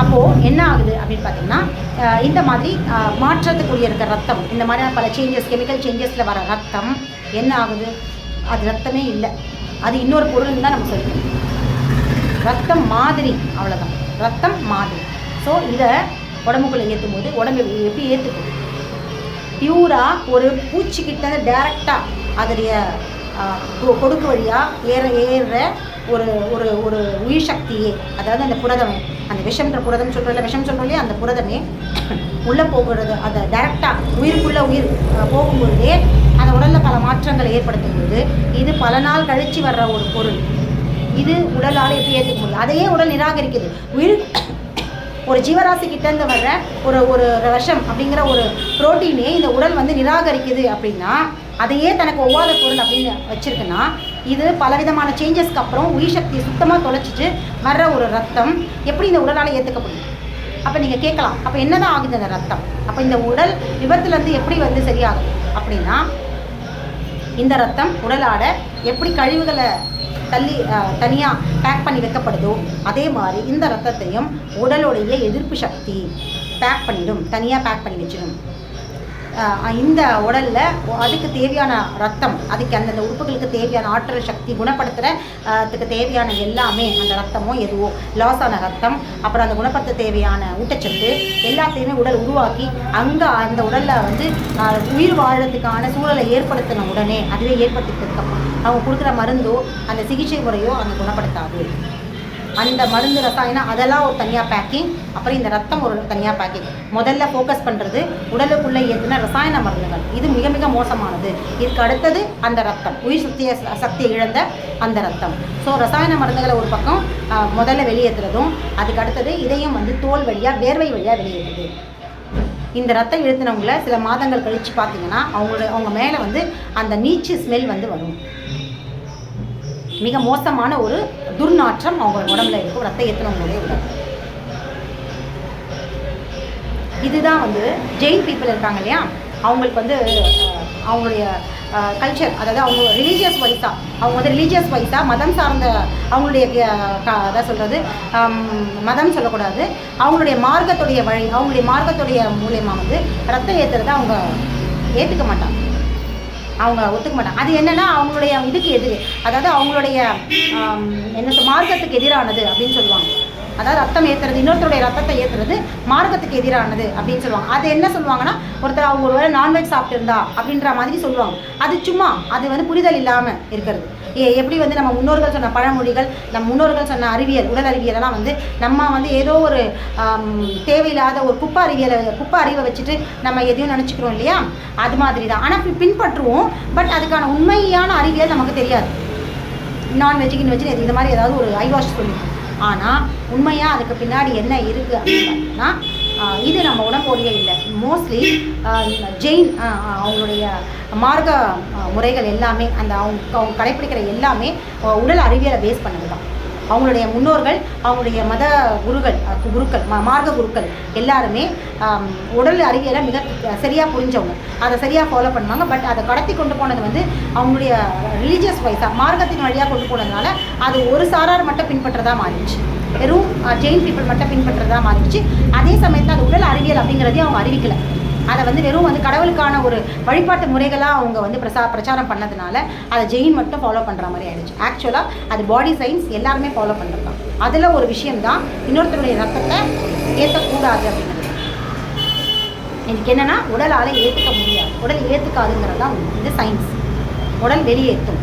அப்போது என்ன ஆகுது அப்படின்னு பார்த்தீங்கன்னா இந்த மாதிரி மாற்றத்துக்குரிய இருக்க ரத்தம் இந்த மாதிரியான பல சேஞ்சஸ் கெமிக்கல் சேஞ்சஸில் வர ரத்தம் என்ன ஆகுது? அது ரத்தமே இல்லை. அது இன்னொரு பொருள்னு தான் நம்ம சொல்லணும் ரத்தம் மாதிரி அவ்வளோதான் ரத்தம் மாதிரி. ஸோ இதை உடம்புக்குள்ளே ஏற்றும் போது உடம்பு எப்படி ஏற்றுக்கும் பியூராக ஒரு பூச்சிக்கிட்ட டேரெக்டாக அதோடைய கொடுக்கு வழியாக ஏற ஏறுற ஒரு ஒரு ஒரு உயிர் சக்தியே அதாவது அந்த புரதம் அந்த விஷம்ன்ற புரதம் சொல்கிறோம்ல விஷம் சொல்கிறோம் இல்லையா? அந்த புரதமே உள்ளே போகிறது அதை டேரெக்டாக உயிருக்குள்ளே உயிர் போகும்பொழுதே அந்த உடலில் பல மாற்றங்களை ஏற்படுத்தும் பொழுது இது பல நாள் கழித்து வர்ற ஒரு பொருள். இது உடலால் எப்படி ஏற்றுக்க முடியும்? அதையே உடல் நிராகரிக்குது. உயிர் ஒரு ஜீவராசி கிட்டேருந்து வர்ற ஒரு ஒரு விஷம் அப்படிங்கிற ஒரு புரோட்டீனே இந்த உடல் வந்து நிராகரிக்குது அப்படின்னா அதையே தனக்கு ஒவ்வாத பொருள் அப்படின்னு வச்சுருக்குன்னா இது பலவிதமான சேஞ்சஸ்க்கு அப்புறம் உயிர் சக்தியை சுத்தமாக தொலைச்சிட்டு வர்ற ஒரு ரத்தம் எப்படி இந்த உடலால் ஏற்றுக்க முடியும்? அப்போ நீங்கள் கேட்கலாம். அப்போ என்னதான் ஆகுது அந்த ரத்தம்? அப்போ இந்த உடல் விபத்துலேருந்து எப்படி வந்து சரியாகும்? அப்படின்னா இந்த ரத்தம் உடலாட எப்படி கழிவுகளை தள்ளி தனியாக பேக் பண்ணி வைக்கப்படுதோ அதே மாதிரி இந்த ரத்தத்தையும் உடலுடைய எதிர்ப்பு சக்தி பேக் பண்ணிடும். தனியாக பேக் பண்ணி வச்சிடும். இந்த உடலில் அதுக்கு தேவையான ரத்தம் அதுக்கு அந்தந்த உறுப்புகளுக்கு தேவையான ஆற்றல் சக்தி குணப்படுத்துகிறதுக்கு தேவையான எல்லாமே அந்த ரத்தமோ எதுவோ லாஸ் ஆன ரத்தம் அப்புறம் அந்த குணப்படுத்த தேவையான ஊட்டச்சத்து எல்லாத்தையுமே உடல் உருவாக்கி அங்கே அந்த உடலில் வந்து உயிர் வாழறதுக்கான சூழலை ஏற்படுத்தின உடனே அதுவே ஏற்படுத்திட்டதுக்கப்புறம் அவங்க கொடுக்குற மருந்தோ அந்த சிகிச்சை முறையோ அங்கே குணப்படுத்தாது. அந்த மருந்து ரசாயனம் அதெல்லாம் ஒரு தனியாக பேக்கிங் அப்புறம் இந்த ரத்தம் ஒரு தனியாக பேக்கிங் முதல்ல ஃபோக்கஸ் பண்ணுறது உடலுக்குள்ளே ஏற்றின ரசாயன மருந்துகள். இது மிக மிக மோசமானது. இதுக்கு அடுத்தது அந்த ரத்தம். உயிர் சக்தியை சக்தியை இழந்த அந்த ரத்தம். ஸோ ரசாயன மருந்துகளை ஒரு பக்கம் முதல்ல வெளியேற்றுறதும் அதுக்கு அடுத்தது இதையும் வந்து தோல் வழியாக வேர்வை வழியாக வெளியேற்றுது இந்த ரத்தம் இழுத்தினவங்கள சில மாதங்கள் கழித்து பார்த்தீங்கன்னா அவங்களோட அவங்க மேலே வந்து அந்த நீச்சு ஸ்மெல் வந்து வரும். மிக மோசமான ஒரு துர்நாற்றம் அவங்க உடம்புல இருக்கும் ரத்த ஏற்றினவங்களுடைய உடல் இதுதான் வந்து ஜெயின் பீப்புள் இருக்காங்க இல்லையா? அவங்களுக்கு வந்து அவங்களுடைய கல்ச்சர் அதாவது அவங்க ரிலீஜியஸ் வைஸாக அவங்க வந்து ரிலீஜியஸ் வைஸாக மதம் சார்ந்த அவங்களுடைய க- அதான் சொல்கிறது மதம் சொல்லக்கூடாது. அவங்களுடைய மார்க்கத்துடைய வழி அவங்களுடைய மார்க்கத்துடைய மூலயமா வந்து ரத்தம் ஏற்றுறதை அவங்க ஏற்றுக்க மாட்டாங்க. அவங்க ஒத்துக்க மாட்டாங்க. அது என்னென்னா அவங்களுடைய இதுக்கு எதிர் அதாவது அவங்களுடைய என்ன மார்க்கத்துக்கு எதிரானது அப்படின்னு சொல்லுவாங்க. அதாவது ரத்தம் ஏற்றுறது இன்னொருத்தருடைய ரத்தத்தை ஏற்றுறது மார்க்கத்துக்கு எதிரானது அப்படின்னு சொல்லுவாங்க. அது என்ன சொல்லுவாங்கன்னா ஒருத்தர் அவங்க ஒருவேளை நான்வெஜ் சாப்பிட்டுருந்தா அப்படின்ற மாதிரி சொல்லுவாங்க. அது சும்மா அது வந்து புரிதல் இல்லாமல் இருக்கிறது. ஏ எப்படி வந்து நம்ம முன்னோர்கள் சொன்ன பழமொழிகள் நம்ம முன்னோர்கள் சொன்ன அறிவியல் உடல் அறிவியலெல்லாம் வந்து நம்ம வந்து ஏதோ ஒரு தேவையில்லாத ஒரு குப்பை அறிவியலை குப்பை அறிவை வச்சுட்டு நம்ம எதையும் நினச்சிக்கிறோம் இல்லையா? அது மாதிரி தான் ஆனால் பின்பற்றுவோம். பட் அதுக்கான உண்மையான அறிவியல் நமக்கு தெரியாது. நான்வெஜ் கின்வெஜ் இது மாதிரி ஏதாவது ஒரு ஐவாஷ் சொல்லி. ஆனால் உண்மையாக அதுக்கு பின்னாடி என்ன இருக்குது அப்படின்னு பார்த்தீங்கன்னா இது நம்ம உடம்போடைய இல்லை. மோஸ்ட்லி ஜெயின் அவங்களுடைய மார்க்க முறைகள் எல்லாமே அந்த அவங்க அவங்க கடைப்பிடிக்கிற எல்லாமே உடல் அறிவியலை பேஸ் பண்ணது தான் அவங்களுடைய முன்னோர்கள் அவங்களுடைய மத குருகள் குருக்கள் ம மார்க்க குருக்கள் எல்லாருமே உடல் அறிவியலை மிக சரியாக புரிஞ்சவங்க. அதை சரியாக ஃபாலோ பண்ணுவாங்க. பட் அதை கடத்தி கொண்டு போனது வந்து அவங்களுடைய ரிலீஜியஸ் வைஸாக மார்க்கத்தின் வழியாக கொண்டு போனதுனால அது ஒரு சாரார் மட்டும் பின்பற்றதா மாறிடுச்சு. வெறும் ஜெயின் பீப்புள் மட்டும் பின்பற்றதா மாறிடுச்சு. அதே சமயத்தில் அது உடல் அறிவியல் அப்படிங்கிறதையும் அவங்க அறிவிக்கலை. அதை வந்து வெறும் வந்து கடவுளுக்கான ஒரு வழிபாட்டு முறைகளாக அவங்க வந்து பிரசா பிரச்சாரம் பண்ணதுனால அதை ஜெயின் மட்டும் ஃபாலோ பண்ணுற மாதிரி ஆயிடுச்சு. ஆக்சுவலாக அது பாடி சயின்ஸ் எல்லாருமே ஃபாலோ பண்ணுறது தான் அதில் ஒரு விஷயம்தான் இன்னொருத்தருடைய ரத்தத்தை ஏற்றக்கூடாது அப்படிங்கிறது. இதுக்கு என்னென்னா உடலால் ஏற்றுக்க முடியாது. உடல் ஏற்றுக்காதுங்கிறது தான் இது சயின்ஸ் உடல் வெளியேற்றும்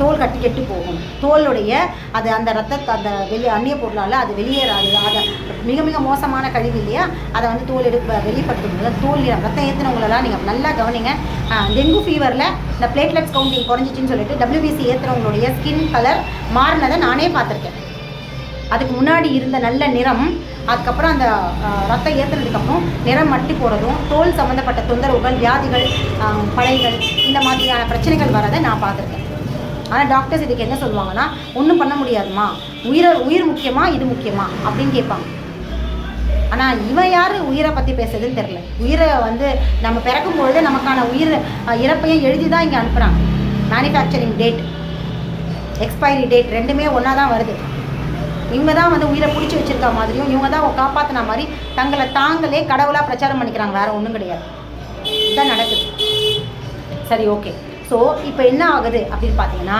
தோல் கட்டி கெட்டு போகும். தோலுடைய அது அந்த ரத்தத்தை அந்த வெளி அந்நிய பொருளால் அது வெளியேறாது. அதை மிக மிக மோசமான கழிவு இல்லையா? அதை வந்து தோல் எடுக்க வெளிப்படுத்தும் தோல் ரத்தம் ஏற்றுனவங்களெல்லாம் நீங்கள் நல்லா கவனிங்க. டெங்கு ஃபீவரில் இந்த பிளேட்லெட்ஸ் கவுண்டிங் குறைஞ்சிச்சின்னு சொல்லிட்டு டபிள்யூபிசி ஏற்றுனவங்களுடைய ஸ்கின் கலர் மாறினதை நானே பார்த்துருக்கேன். அதுக்கு முன்னாடி இருந்த நல்ல நிறம் அதுக்கப்புறம் அந்த ரத்தம் ஏற்றுனதுக்கப்புறம் நிறம் மட்டி போகிறதும் தோல் சம்மந்தப்பட்ட தொந்தரவுகள் வியாதிகள் பழைகள் இந்த மாதிரியான பிரச்சனைகள் வரதை நான் பார்த்துருக்கேன். ஆனால் டாக்டர்ஸ் இதுக்கு என்ன சொல்லுவாங்கன்னா ஒன்றும் பண்ண முடியாதுமா உயிரை உயிர் முக்கியமா இது முக்கியமா? அப்படின்னு கேட்பாங்க. ஆனால் இவன் யார்? உயிரை பற்றி பேசுறதுன்னு தெரில உயிரை வந்து நம்ம பிறக்கும் பொழுது நமக்கான உயிர் இறப்பையும் எழுதி தான் இங்கே அனுப்புகிறாங்க மேனுஃபேக்சரிங் டேட் எக்ஸ்பைரி டேட் ரெண்டுமே ஒன்றா தான் வருது. இவங்க தான் வந்து உயிரை பிடிச்சி வச்சுருக்க மாதிரியும் இவங்க தான் காப்பாற்றின மாதிரி தங்களை தாங்களே கடவுளாக பிரச்சாரம் பண்ணிக்கிறாங்க. வேற ஒன்றும் கிடையாது. இதுதான் நடக்குது. சரி ஓகே ஸோ இப்போ என்ன ஆகுது அப்படின்னு பார்த்தீங்கன்னா